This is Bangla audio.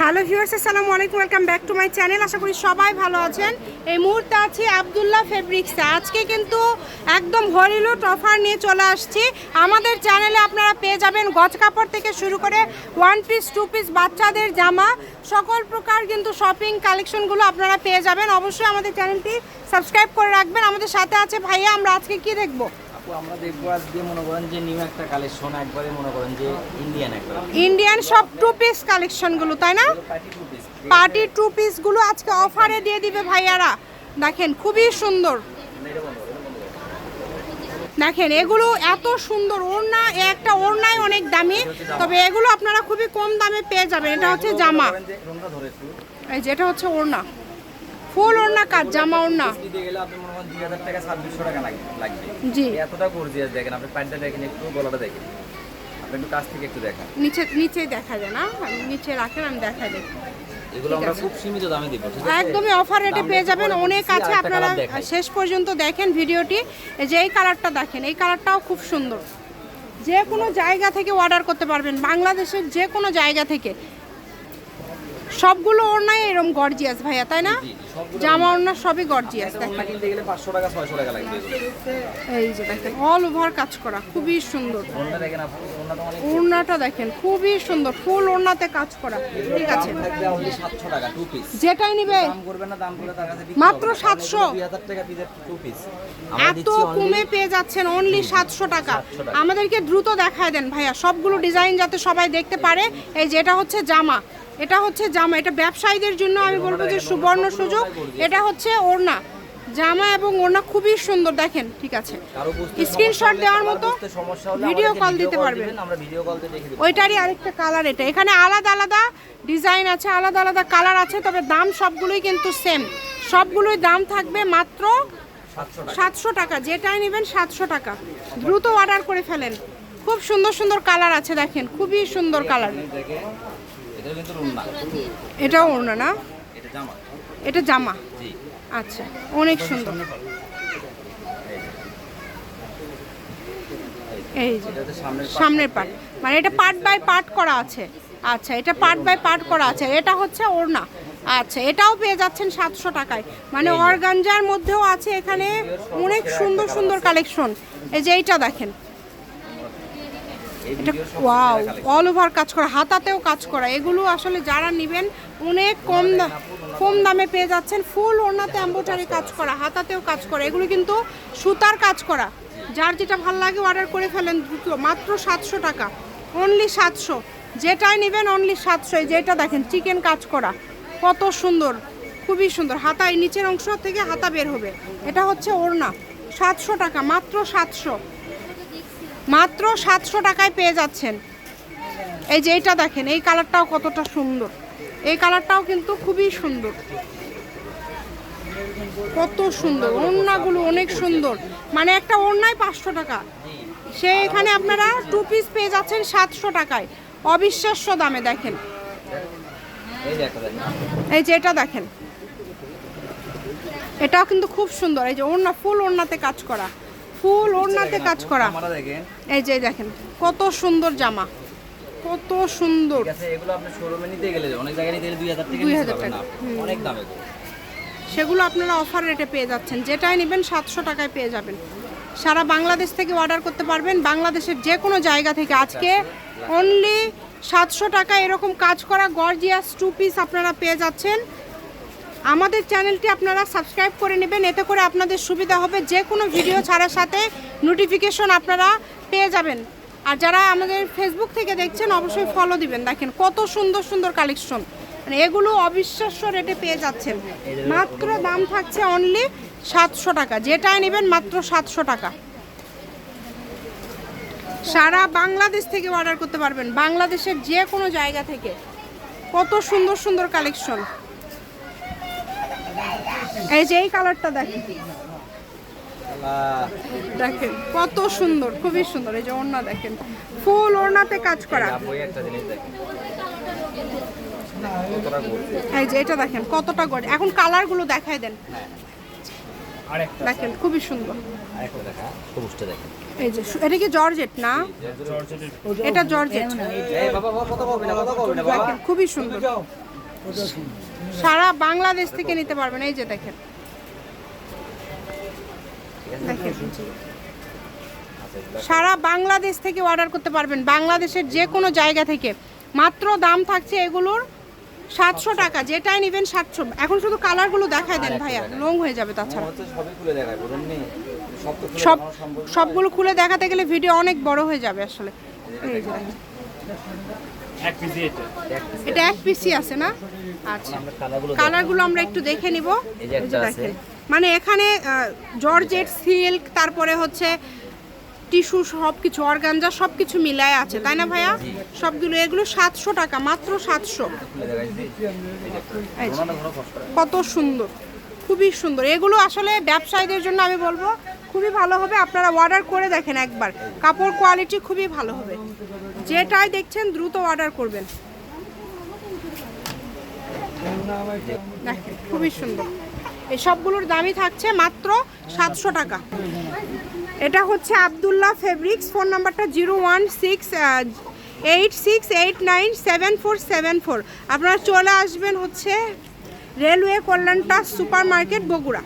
হ্যালো ভিউয়ার্স আসসালামু আলাইকুম welcome back to my channel আশা করি সবাই ভালো আছেন। এই মুহূর্তে আছি আবদুল্লাহ ফেব্রিক্সে আজকে কিন্তু একদম হরিলুট অফার নিয়ে চলে আসছি। আমাদের চ্যানেলে আপনারা পেয়ে যাবেন গজ কাপড় থেকে শুরু করে ওয়ান পিস টু পিস বাচ্চাদের জামা। সকল প্রকার কিন্তু শপিং কালেকশনগুলো আপনারা পেয়ে যাবেন। অবশ্যই আমাদের চ্যানেলটি সাবস্ক্রাইব করে রাখবেন। আমাদের সাথে আছে ভাইয়া, আমরা আজকে কি দেখব? আমরা দেখব আজকে মনে করেন যে নিউ একটা কালেকশন একবারে মনে করেন যে ইন্ডিয়ান একটা। ইন্ডিয়ান সব টু পিস কালেকশনগুলো তাই না? পার্টি টু পিস আজকে অফারে দিয়ে দিবে ভাইয়ারা। দেখেন খুবই সুন্দর। দেখেন এগুলো এত সুন্দর। ওড়না একটা অনেক দামি তবে এগুলো আপনারা খুবই কম দামে পেয়ে যাবেন। এটা হচ্ছে জামা। রংটা এই যে এটা হচ্ছে ওড়না। ফুল ওড়না কাজ জামা ওড়না দিতে গেলে আপনি মনে করেন দুই হাজার টাকা ছাব্বিশশো টাকা লাগবে। জি। এতটা গর্জিয়াস দেখেন আপনি প্যান্টটা দেখেন একটু গলাটা দেখেন। আপনি একটু কাছ থেকে একটু দেখেন। নিচে নিচেই দেখা যায় না নিচে রাখেন আমি দেখাই এগুলো আমরা খুব সীমিত দামে দিব একদমই অফার রেটে পেয়ে যাবেন অনেক আছে আপনারা শেষ পর্যন্ত দেখেন ভিডিওটি। যে এই কালারটা দেখেন এই কালারটাও খুব সুন্দর। যে কোনো জায়গা থেকে অর্ডার করতে পারবেন বাংলাদেশের যে কোনো জায়গা থেকে। সবগুলো ওড়নাই এরকম গর্জিয়াস ভাইয়া তাই না? জামা ওড়না সবই গর্জিয়াস এই যে দেখেন অল ওভার কাজ করা খুবই সুন্দর। ওড়নাটা দেখেন খুবই সুন্দর ফুল ওড়নাতে কাজ করা ঠিক আছে? দাম 700 টাকা টু পিস যেটাই নিবে দাম করবেন না দাম করে তার কাছে মাত্র হবে না। 700 2000 টাকা পিসের টু পিস এত কমে পেয়ে যাচ্ছেন অনলি সাতশো টাকা। 700 টাকা। আমাদেরকে দ্রুত দেখায় দেন ভাইয়া সবগুলো ডিজাইন যাতে সবাই দেখতে পারে। এই যেটা হচ্ছে জামা এটা হচ্ছে জামা এটা ব্যবসায়ীদের জন্য আমি বলব যে সুবর্ণ সুযোগ। এটা হচ্ছে ওড়না। জামা এবং ওড়না খুবই সুন্দর দেখেন ঠিক আছে। স্ক্রিনশট দেওয়ার মতো ভিডিও কল দিতে পারবেন। ওইটারই আরেকটা কালার এটা। এখানে আলাদা আলাদা ডিজাইন আছে আলাদা আলাদা কালার আছে তবে দাম সবগুলোই কিন্তু সেম সবগুলোই দাম থাকবে মাত্র সাতশো টাকা। যেটাই নেবেন সাতশো টাকা। দ্রুত অর্ডার করে ফেলেন। খুব সুন্দর সুন্দর কালার আছে দেখেন খুবই সুন্দর কালার দেখে এটা কিন্তু এটাও ওড়না না? এটা জামা? এটা জামা জি। আচ্ছা অনেক সুন্দর। এই সামনের। পার্ট মানে এটা পার্ট বাই পার্ট করা আছে। আচ্ছা এটা পার্ট বাই পার্ট করা আছে। এটা হচ্ছে ওড়না। আচ্ছা এটাও পেয়ে যাচ্ছেন সাতশো টাকায়। মানে অর্গানজার মধ্যেও আছে এখানে অনেক সুন্দর সুন্দর কালেকশন এই যে এইটা দেখেন এই এটা ভিডিওর সব ওয়াও। অল ওভার কাজ করা হাতাতেও কাজ করা। এগুলো আসলে যারা নেবেন অনেক কম কম দামে পেয়ে যাচ্ছেন ফুল ওড়নাতে এম্বোটারি কাজ করা হাতাতেও কাজ করা। এগুলো কিন্তু সুতার কাজ করা। যার যেটা ভালো লাগে অর্ডার করে ফেলেন দ্রুত মাত্র সাতশো টাকা। অনলি সাতশো। যেটাই নেবেন অনলি সাতশো। যেটা দেখেন চিকেন কাজ করা। কত সুন্দর খুবই সুন্দর। হাতা এই নিচের অংশ থেকে হাতা বের হবে। এটা হচ্ছে ওড়না। সাতশো টাকা মাত্র সাতশো। মাত্র সাতশো টাকায় পেয়ে যাচ্ছেন। এই যে এইটা দেখেন, এই কালারটাও কতটা সুন্দর। এই কালারটাও কিন্তু খুবই সুন্দর। কত সুন্দর, ওড়নাগুলো অনেক সুন্দর। মানে একটা ওড়নায় পাঁচশো টাকা। সে এখানে আপনারা টু পিস পেয়ে যাচ্ছেন সাতশো টাকায়। অবিশ্বাস্য দামে দেখেন। এই যে এটা দেখেন। এটাও কিন্তু খুব সুন্দর। এই যে ওড়না, ফুল ওড়নাতে কাজ করা। ফুল ওড়নাতে কাজ করা। এই যে দেখেন কত সুন্দর জামা কত সুন্দর। ঠিক এগুলো আপনি শোরুমে নিতে গেলে অনেক জায়গায় নিতে গেলে 2000 টাকা 2000 টাকা, অনেক দামে। সেগুলো আপনারা অফার রেটে পেয়ে যাচ্ছেন। যেটাই নেবেন সাতশো টাকায় পেয়ে যাবেন। সারা বাংলাদেশ থেকে অর্ডার করতে পারবেন। বাংলাদেশের যে কোনো জায়গা থেকে আজকে অনলি সাতশো টাকা এরকম কাজ করা গর্জিয়াস টু পিস আপনারা পেয়ে যাচ্ছেন। আমাদের চ্যানেলটি আপনারা সাবস্ক্রাইব করে নেবেন, এতে করে আপনাদের সুবিধা হবে। যে কোনো ভিডিও ছাড়ার সাথে নোটিফিকেশন আপনারা পেয়ে যাবেন। আর যারা আমাদের ফেসবুক থেকে দেখছেন, অবশ্যই ফলো দিবেন। দেখেন কত সুন্দর সুন্দর কালেকশন মানে এগুলো অবিশ্বাস্য রেটে পেয়ে যাচ্ছেন। মাত্র দাম থাকছে অনলি সাতশো টাকা। যেটাই নেবেন মাত্র সাতশো টাকা। সারা বাংলাদেশ থেকে অর্ডার করতে পারবেন। বাংলাদেশের যে কোনো জায়গা থেকে। কত সুন্দর সুন্দর কালেকশন এই যে এই কালারটা দেখেন। দেখেন কত সুন্দর খুবই সুন্দর। এই যে ওড়না দেখেন ফুল ওড়নাতে কাজ করা। এই একটা জিনিস দেখেন। কতটা যে এটা দেখেন কতটা গড় এখন কালারগুলো দেখাই দেন। দেখেন খুবই সুন্দর। আরেকটা দেখা সবুজটা দেখেন। এই যে এটা কি জর্জেট না? এটা জর্জেট। খুবই সুন্দর। সারা বাংলাদেশ থেকে নিতে পারবেন, এই যে দেখেন। সারা বাংলাদেশ থেকে অর্ডার করতে পারবেন, বাংলাদেশের যে কোনো জায়গা থেকে। মাত্র দাম থাকছে এগুলোর সাতশো টাকা, যেটাই নেবেন সাতশো। এখন শুধু কালারগুলো দেখাই দেন ভাইয়া লং হয়ে যাবে তাছাড়া। দেখায় সব। সবগুলো খুলে দেখাতে গেলে ভিডিও অনেক বড় হয়ে যাবে আসলে। এটা এক পিসি আছে না? আচ্ছা। কালারগুলো আমরা একটু দেখে নিব। মানে এখানে জর্জেট সিল্ক তারপরে হচ্ছে টিস্যু সব কিছু অর্গানজা সব কিছু মিলায় আছে। তাই না ভাইয়া? সবগুলো এগুলো সাতশো টাকা মাত্র সাতশো। কত সুন্দর। খুবই সুন্দর। এগুলো আসলে ব্যবসায়ীদের জন্য আমি বলব খুবই ভালো হবে। আপনারা অর্ডার করে দেখেন একবার। কাপড় কোয়ালিটি খুবই ভালো হবে। যেটাই দেখছেন দ্রুত অর্ডার করবেন। খুবই সুন্দর। এই সবগুলোর দামই থাকছে মাত্র সাতশো টাকা। এটা হচ্ছে আবদুল্লাহ ফেব্রিক্স, ফোন নাম্বারটা zero one six eight six eight nine seven four seven four. আপনারা চলে আসবেন হচ্ছে রেলওয়ে কল্যাণটা সুপার মার্কেট বগুড়া।